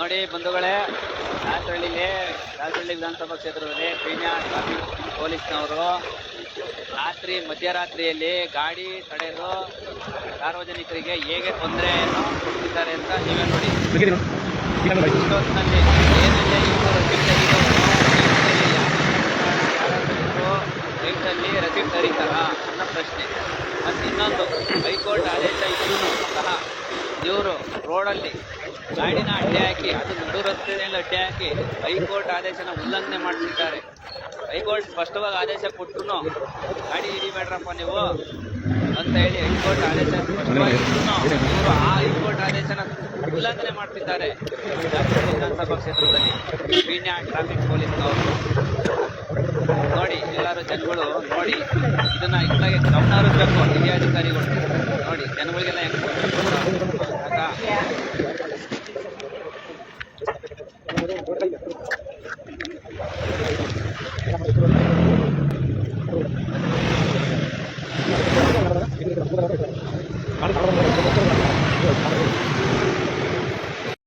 ನೋಡಿ ಬಂಧುಗಳೇ ರಾಜಹಳ್ಳಿಲಿ ರಾಜಹಳ್ಳಿ ವಿಧಾನಸಭಾ ಕ್ಷೇತ್ರದಲ್ಲಿ ಪೀಣ್ಯ ಟ್ರಾಫಿಕ್ ಪೊಲೀಸ್ನವರು ರಾತ್ರಿ, ಮಧ್ಯರಾತ್ರಿಯಲ್ಲಿ ಗಾಡಿ ತಡೆದು ಸಾರ್ವಜನಿಕರಿಗೆ ಹೇಗೆ ತೊಂದರೆಯನ್ನು ಕೊಡ್ತಿದ್ದಾರೆ ಅಂತ ನೀವೇ ನೋಡಿ. ಏನಿದೆ ಇವರು ರಸೀದ್ ತರೀತಾರ? ಅನ್ನೋ ಪ್ರಶ್ನೆ. ಮತ್ತು ಇನ್ನೊಂದು ಹೈಕೋರ್ಟ್ ಆದೇಶ ಇದ್ರೂ ಸಹ ಇವರು ರೋಡಲ್ಲಿ ಗಾಡಿನ ಅಡ್ಡೆ ಹಾಕಿ, ಅದು ನಡು ರಸ್ತೆಯಲ್ಲಿ ಅಡ್ಡೆ ಹಾಕಿ ಹೈಕೋರ್ಟ್ ಆದೇಶನ ಉಲ್ಲಂಘನೆ ಮಾಡ್ತಿದ್ದಾರೆ. ಹೈಕೋರ್ಟ್ ಸ್ಪಷ್ಟವಾಗಿ ಆದೇಶ ಕೊಟ್ಟರು ಗಾಡಿ ಹಿಡಿಬೇಡ್ರಪ್ಪ ನೀವು ಅಂತ ಹೇಳಿ ಹೈಕೋರ್ಟ್ ಆದೇಶ ಇವರು ಆ ಹೈಕೋರ್ಟ್ ಆದೇಶನ ಉಲ್ಲಂಘನೆ ಮಾಡ್ತಿದ್ದಾರೆ. ವಿಧಾನಸಭಾ ಕ್ಷೇತ್ರದಲ್ಲಿ ಪೀಣ್ಯ ಟ್ರಾಫಿಕ್ ಪೊಲೀಸ್ನವರು. ನೋಡಿ, ಎಲ್ಲರೂ ಜನಗಳು ನೋಡಿ, ಇದನ್ನ ಇದ್ದಾಗೆ ಗಮನ ಹರಿಸಬೇಕು ಹಿರಿಯ ಅಧಿಕಾರಿಗಳು ನೋಡಿ, ಜನಗಳಿಗೆಲ್ಲ ಹೆಂಗ್ afuera y.